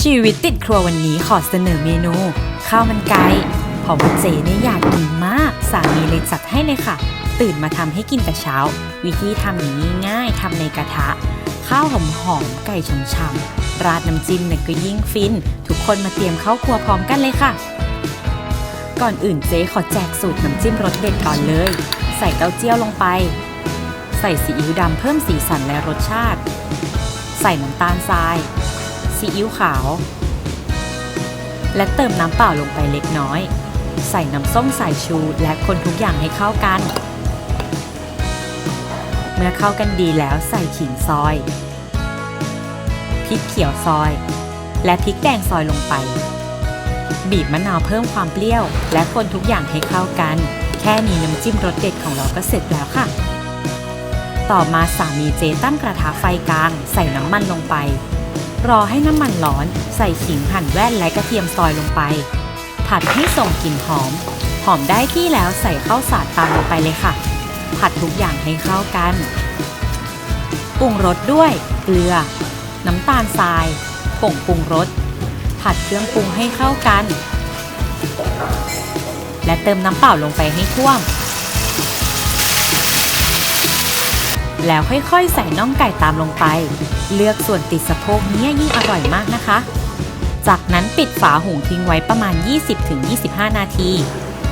ชีวิตติดครัววันนี้ขอเสนอเมนู ข้าวมันไก่เพราะว่าเจเนี่ยอยากกินมาก สามีเลยจัดให้เลยค่ะ ตื่นมาทำให้กินแต่เช้า วิธีทำนี้ง่ายๆทำในกระทะ ข้าวหอมหอมๆไก่ช่ำๆราดน้ำจิ้มเนี่ยก็ยิ่งฟิน ทุกคนมาเตรียมเข้าครัวพร้อมกันเลยค่ะ ก่อนอื่นเจ๊ขอแจกสูตรน้ำจิ้มรสเด็ดก่อนเลย ใส่เต้าเจี้ยวลงไป ใส่ซีอิ๊วดำเพิ่มสีสันและรสชาติ ใส่น้ำตาลทราย ซีอิ๊วขาว และเติมน้ำเปล่าลงไปเล็กน้อย ใส่น้ำส้มสายชูและคนทุกอย่างให้เข้ากัน เมื่อเข้ากันดีแล้วใส่ขิงซอย พริกเขียวซอย และพริกแดงซอยลงไป บีบมะนาวเพิ่มความเปรี้ยว และคนทุกอย่างให้เข้ากัน แค่นี้น้ำจิ้มรสเด็ดของเราก็เสร็จแล้วค่ะต่อมาสามีเจตั้งกระทะไฟกลาง ใส่น้ำมันลงไป รอให้น้ำมันร้อน ใส่ขิงหั่นแว่นและกระเทียมซอยลงไป ผัดให้ส่งกลิ่นหอม หอมได้ที่แล้วใส่ข้าวสารตามลงไปเลยค่ะ ผัดทุกอย่างให้เข้ากันปรุงรสด้วย เกลือ น้ำตาลทรายผงปรุงรส ผัดเครื่องปรุงให้เข้ากัน และเติมน้ำเปล่าลงไปให้ท่วม แล้วค่อยๆ ใส่น่องไก่ตามลงไป เลือกส่วนติดสะโพกเนี้ยยิ่งอร่อยมากนะคะ จากนั้นปิดฝาหุงทิ้งไว้ประมาณ 20-25 นาที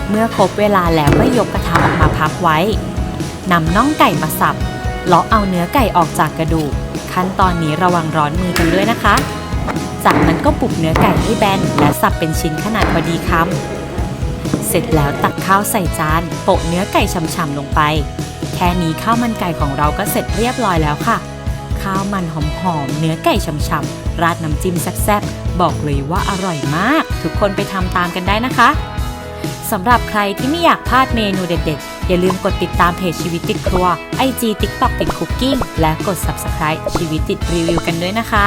เมื่อครบเวลาแล้วก็ยกกระทะออกมาพักไว้นำน่องไก่มาสับเลาะเอาเนื้อไก่ออกจากกระดูก ขั้นตอนนี้ระวังร้อนมือกันด้วยนะคะ จากนั้นก็ปลุกเนื้อไก่ให้แบนและสับเป็นชิ้นขนาดพอดีคำเสร็จแล้วตักข้าวใส่จานโปะเนื้อไก่ฉ่ำๆลงไป ค่นี้ข้าวมันไก่ของเราก็เสร็จเรียบร้อยแล้วค่ะ ข้าวมันหอมๆเนื้อไก่ฉ่ำๆราดน้ำจิ้มแซ่บๆบอกเลยว่าอร่อยมาก ทุกคนไปทำตามกันได้นะคะสำหรับใครที่ไม่อยากพลาดเมนูเด็ดๆ อย่าลืมกดติดตามเพจชีวิตติดครัว IG TikTok ติดคุกกิ้งและกด Subscribe ชีวิตติดรีวิวกันด้วยนะคะ